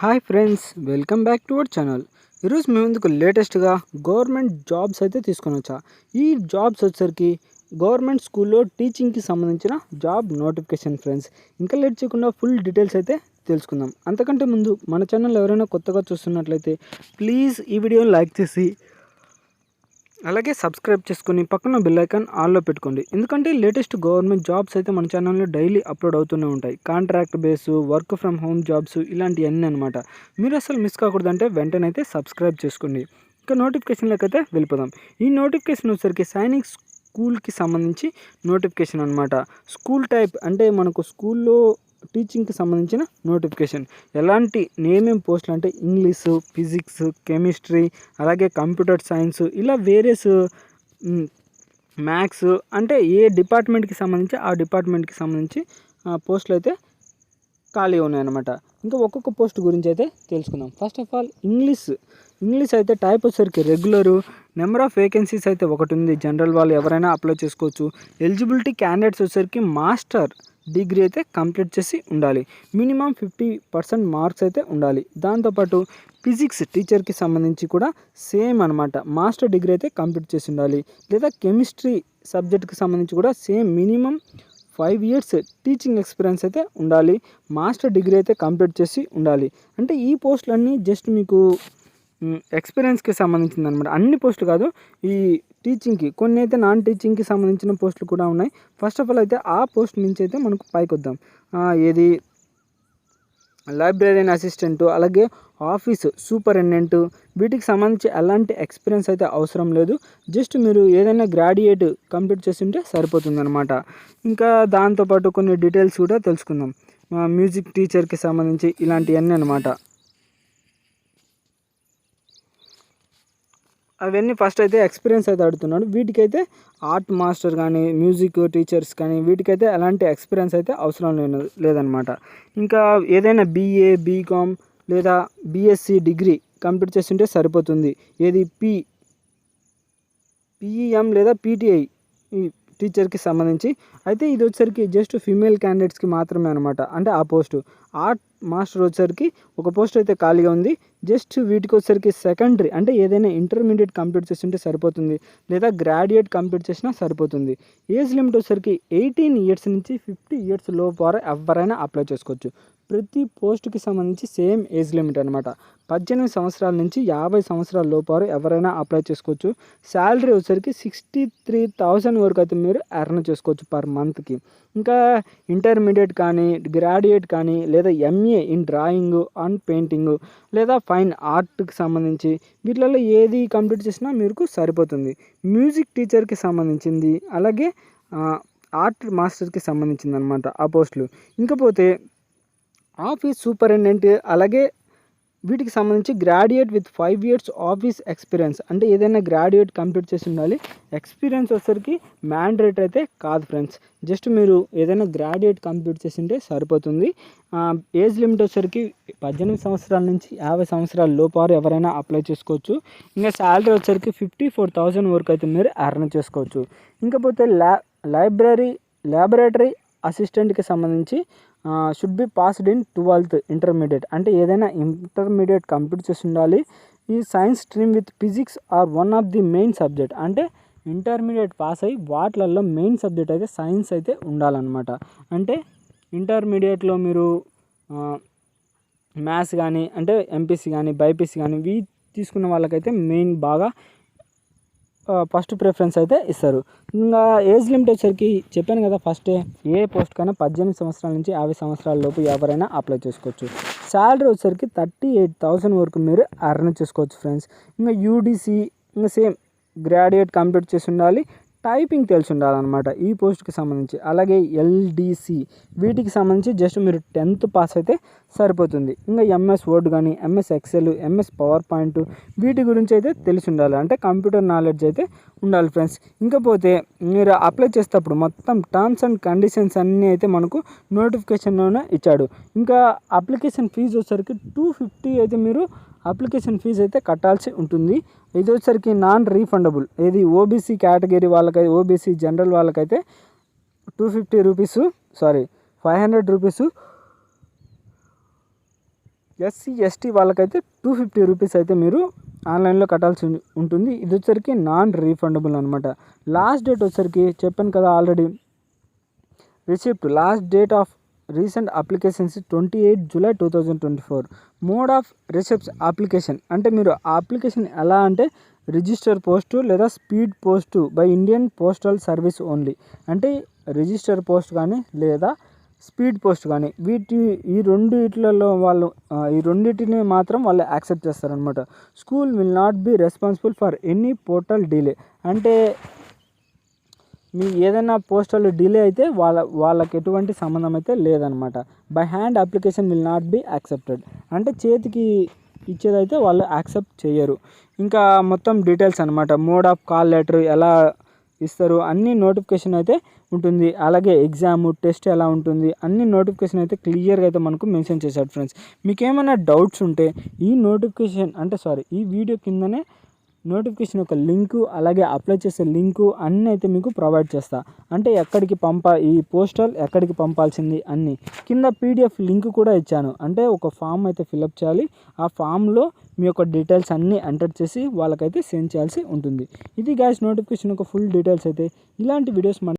Hi friends welcome back to our channel. ఈరోజు మేము ముందుకు లేటెస్ట్గా గవర్నమెంట్ జాబ్స్ అయితే తీసుకొని వచ్చా? ఈ జాబ్స్ వచ్చేసరికి గవర్నమెంట్ స్కూల్లో టీచింగ్కి సంబంధించిన జాబ్ నోటిఫికేషన్ ఫ్రెండ్స్. ఇంకా లేట్ చేయకుండా ఫుల్ డీటెయిల్స్ అయితే తెలుసుకుందాం. అంతకంటే ముందు మన ఛానల్ ఎవరైనా కొత్తగా చూస్తున్నట్లయితే ప్లీజ్ ఈ వీడియోని లైక్ చేసి అలాగే సబ్స్క్రైబ్ చేసుకొని పక్కన బెల్ ఐకాన్ ఆన్లో పెట్టుకోండి. ఎందుకంటే లేటెస్ట్ గవర్నమెంట్ జాబ్స్ అయితే మన ఛానల్లో డైలీ అప్లోడ్ అవుతూనే ఉంటాయి. Contract base work from home jobs ఇలాంటివన్నీ అనమాట మీరు అసలు మిస్ కాకూడదంటే వెంటనే అయితే సబ్స్క్రైబ్ చేసుకోండి. ఇంకా నోటిఫికేషన్లోకి అయితే వెళ్ళిపోదాం. ఈ నోటిఫికేషన్ వచ్చేసరికి సైనిక్ స్కూల్కి సంబంధించి నోటిఫికేషన్ అనమాట స్కూల్ టైప్ అంటే మనకు స్కూల్లో టీచింగ్కి సంబంధించిన నోటిఫికేషన్ ఎలాంటి నేమేం పోస్టులు అంటే ఇంగ్లీషు ఫిజిక్స్ కెమిస్ట్రీ అలాగే కంప్యూటర్ సైన్స్ ఇలా వేరియస్ మ్యాథ్స్ అంటే ఏ డిపార్ట్మెంట్కి సంబంధించి ఆ డిపార్ట్మెంట్కి సంబంధించి పోస్టులు అయితే ఖాళీ ఉన్నాయన్నమాట. ఇంకా ఒక్కొక్క పోస్ట్ గురించి అయితే తెలుసుకుందాం. First of all English English అయితే టైప్ వచ్చేసరికి రెగ్యులరు నెంబర్ ఆఫ్ వేకెన్సీస్ అయితే ఒకటి ఉంది. జనరల్ వాళ్ళు ఎవరైనా అప్లై చేసుకోవచ్చు. ఎలిజిబిలిటీ క్యాండిడేట్స్ వచ్చేసరికి మాస్టర్ డిగ్రీ అయితే కంప్లీట్ చేసి ఉండాలి. మినిమం ఫిఫ్టీ పర్సెంట్ మార్క్స్ అయితే ఉండాలి. దాంతోపాటు ఫిజిక్స్ టీచర్కి సంబంధించి కూడా సేమ్ అనమాట మాస్టర్ డిగ్రీ అయితే కంప్లీట్ చేసి ఉండాలి. లేదా కెమిస్ట్రీ సబ్జెక్ట్కి సంబంధించి కూడా same minimum five years teaching experience అయితే ఉండాలి. మాస్టర్ డిగ్రీ అయితే కంప్లీట్ చేసి ఉండాలి. అంటే ఈ పోస్టులన్నీ జస్ట్ మీకు ఎక్స్పీరియన్స్కి సంబంధించింది అనమాట అన్ని పోస్టులు కాదు ఈ టీచింగ్కి కొన్ని అయితే నాన్ టీచింగ్కి సంబంధించిన పోస్టులు కూడా ఉన్నాయి. ఫస్ట్ ఆఫ్ ఆల్ అయితే ఆ పోస్ట్ నుంచి అయితే మనకు పైకి వద్దాం. ఏది? లైబ్రరీన్ అసిస్టెంట్ అలాగే ఆఫీసు సూపరింటెండెంట్ వీటికి సంబంధించి ఎలాంటి ఎక్స్పీరియన్స్ అయితే అవసరం లేదు. జస్ట్ మీరు ఏదైనా గ్రాడ్యుయేట్ కంప్లీట్ చేస్తుంటే సరిపోతుంది అనమాట ఇంకా దాంతోపాటు కొన్ని డీటెయిల్స్ కూడా తెలుసుకుందాం. మ్యూజిక్ టీచర్కి సంబంధించి ఇలాంటివన్నీ అనమాట అవన్నీ ఫస్ట్ అయితే ఎక్స్పీరియన్స్ అయితే అడుగుతున్నాడు వీటికైతే ఆర్ట్ మాస్టర్ కానీ మ్యూజిక్ టీచర్స్ కానీ వీటికైతే ఎలాంటి ఎక్స్పీరియన్స్ అయితే అవసరం లేదనమాట ఇంకా ఏదైనా బీఏ బీకామ్ లేదా బీఎస్సీ డిగ్రీ కంప్లీట్ చేస్తుంటే సరిపోతుంది. ఏది పి పిఈఎం లేదా పీటీఐ టీచర్కి సంబంధించి. అయితే ఇది వచ్చేసరికి జస్ట్ ఫీమేల్ క్యాండిడేట్స్కి మాత్రమే అనమాట అంటే ఆ పోస్టు. ఆర్ట్ మాస్టర్ వచ్చేసరికి ఒక పోస్ట్ అయితే ఖాళీగా ఉంది. జస్ట్ వీటికి వచ్చేసరికి సెకండరీ అంటే ఏదైనా ఇంటర్మీడియట్ కంప్లీట్ చేస్తుంటే సరిపోతుంది. లేదా గ్రాడ్యుయేట్ కంప్లీట్ చేసినా సరిపోతుంది. ఏజ్ లిమిట్ వచ్చేసరికి ఎయిటీన్ ఇయర్స్ నుంచి ఫిఫ్టీ ఇయర్స్ లోపు ఎవరైనా అప్లై చేసుకోవచ్చు. ప్రతి పోస్ట్కి సంబంధించి సేమ్ ఏజ్ లిమిట్ అనమాట పద్దెనిమిది సంవత్సరాల నుంచి యాభై సంవత్సరాల లోపారు ఎవరైనా అప్లై చేసుకోవచ్చు. శాలరీ వచ్చేసరికి సిక్స్టీ త్రీ థౌజండ్ వరకు అయితే మీరు ఎర్న్ చేసుకోవచ్చు పర్ మంత్కి. ఇంకా ఇంటర్మీడియట్ కానీ గ్రాడ్యుయేట్ కానీ లేదా MA in drawing and painting లేదా ఫైన్ ఆర్ట్కి సంబంధించి వీటిలలో ఏది కంప్లీట్ చేసినా మీకు సరిపోతుంది. మ్యూజిక్ టీచర్కి సంబంధించింది అలాగే ఆర్ట్ మాస్టర్కి సంబంధించింది అనమాట ఆ పోస్టులు. ఇంకపోతే ఆఫీస్ సూపరింటెండెంట్ అలాగే వీటికి సంబంధించి graduate with five years office experience. అంటే ఏదైనా గ్రాడ్యుయేట్ కంప్లీట్ చేసి ఉండాలి. ఎక్స్పీరియన్స్ వచ్చేసరికి మ్యాండేట్ అయితే కాదు ఫ్రెండ్స్. జస్ట్ మీరు ఏదైనా గ్రాడ్యుయేట్ కంప్లీట్ చేసి ఉంటే సరిపోతుంది. ఏజ్ లిమిట్ వచ్చేసరికి పద్దెనిమిది సంవత్సరాల నుంచి యాభై సంవత్సరాల లోపారు ఎవరైనా అప్లై చేసుకోవచ్చు. ఇంకా శాలరీ వచ్చేసరికి ఫిఫ్టీ ఫోర్ థౌజండ్ వరకు అయితే మీరు ఎర్న్ చేసుకోవచ్చు. ఇంకపోతే ల్యా లైబ్రరీ ల్యాబొరేటరీ అసిస్టెంట్కి సంబంధించి should be passed in twelfth intermediate అంటే ఏదైనా ఇంటర్మీడియట్ కంప్లీట్ చేసి ఉండాలి. ఈ science stream with physics or one of the main subject అంటే ఇంటర్మీడియట్ పాస్ అయ్యి వాటిలలో మెయిన్ సబ్జెక్ట్ అయితే సైన్స్ అయితే ఉండాలన్నమాట. అంటే ఇంటర్మీడియట్లో మీరు మ్యాథ్స్ కానీ అంటే ఎంపీసీ కానీ బైపీసీ కానీ వీ తీసుకున్న వాళ్ళకైతే మెయిన్ బాగా ఫస్ట్ ప్రిఫరెన్స్ అయితే ఇస్తారు. ఇంకా ఏజ్ లిమిట్ వచ్చరికి చెప్పాను కదా ఫస్ట్ ఏ పోస్ట్కైనా పద్దెనిమిది సంవత్సరాల నుంచి యాభై సంవత్సరాల లోపు ఎవరైనా అప్లై చేసుకోవచ్చు. శాలరీ వచ్చేసరికి థర్టీ ఎయిట్ థౌసండ్ వరకు మీరు అర్న్ చేసుకోవచ్చు ఫ్రెండ్స్ ఇంకా యూడిసి ఇంకా సేమ్ గ్రాడ్యుయేట్ కంప్లీట్ చేసి ఉండాలి. టైపింగ్ తెలిసి ఉండాలన్నమాట ఈ పోస్ట్కి సంబంధించి. అలాగే ఎల్డిసి వీటికి సంబంధించి జస్ట్ మీరు టెన్త్ పాస్ అయితే సరిపోతుంది. ఇంకా ఎంఎస్ వర్డ్ కానీ MS Excel MS PowerPoint వీటి గురించి అయితే తెలిసి ఉండాలి. అంటే కంప్యూటర్ నాలెడ్జ్ అయితే ఉండాలి ఫ్రెండ్స్ ఇంకపోతే మీరు అప్లై చేసేటప్పుడు మొత్తం టర్మ్స్ అండ్ కండిషన్స్ అన్నీ అయితే మనకు నోటిఫికేషన్లోనే ఇచ్చాడు. ఇంకా అప్లికేషన్ ఫీజు వచ్చేసరికి టూ ఫిఫ్టీ అయితే మీరు అప్లికేషన్ ఫీజు అయితే కట్టాల్సి ఉంటుంది. ఇది వచ్చేసరికి నాన్ రీఫండబుల్ ఇది ఓబీసీ కేటగిరీ వాళ్ళకైతే ఓబీసీ జనరల్ వాళ్ళకైతే two fifty rupees sorry five hundred rupees SC ST వాళ్ళకైతే టూ ఫిఫ్టీ రూపీస్ అయితే మీరు ఆన్లైన్లో కట్టాల్సి ఉం- ఉంటుంది. ఇది వచ్చరికి నాన్ రీఫండబుల్ అనమాట లాస్ట్ డేట్ వచ్చరికి చెప్పాను కదా already receipt last date of recent applications twenty eight July two thousand twenty four. Mode of receipts application. అంటే మీరు ఆ అప్లికేషన్ ఎలా అంటే రిజిస్టర్ పోస్టు లేదా speed post by Indian postal service only. అంటే రిజిస్టర్ పోస్ట్ కానీ లేదా స్పీడ్ పోస్ట్ కానీ వీటి ఈ రెండిట్లలో వాళ్ళు ఈ రెండింటిని మాత్రం వాళ్ళు యాక్సెప్ట్ చేస్తారనమాట school will not be responsible for any portal delay. అంటే మీ ఏదైనా పోస్టర్లు డిలే అయితే వాళ్ళ వాళ్ళకి ఎటువంటి సంబంధం అయితే లేదనమాట. By hand application will not be accepted అంటే చేతికి ఇచ్చేదైతే వాళ్ళు యాక్సెప్ట్ చేయరు ఇంకా మొత్తం డీటెయిల్స్ అనమాట మోడ్ ఆఫ్ కాల్ లెటర్ ఎలా ఇస్తారు అన్ని నోటిఫికేషన్ అయితే ఉంటుంది. అలాగే ఎగ్జామ్ టెస్ట్ ఎలా ఉంటుంది అన్ని నోటిఫికేషన్ అయితే క్లియర్గా అయితే మనకు మెన్షన్ చేశాడు ఫ్రెండ్స్ మీకు ఏమైనా డౌట్స్ ఉంటే ఈ నోటిఫికేషన్ అంటే సారీ ఈ వీడియో కిందనే నోటిఫికేషన్ యొక్క లింకు అలాగే అప్లై చేసే లింకు అన్నీ అయితే మీకు ప్రొవైడ్ చేస్తా. అంటే ఎక్కడికి పంపా ఈ పోస్టల్ ఎక్కడికి పంపాల్సింది అన్ని. కింద పీడిఎఫ్ లింక్ కూడా ఇచ్చాను. అంటే ఒక ఫామ్ అయితే ఫిలప్ చేయాలి. ఆ ఫామ్లో మీ యొక్క డీటెయిల్స్ అన్నీ ఎంటర్ చేసి వాళ్ళకైతే సెండ్ చేయాల్సి ఉంటుంది. ఇది గ్యాస్ నోటిఫికేషన్ యొక్క ఫుల్ డీటెయిల్స్ అయితే. ఇలాంటి వీడియోస్ మన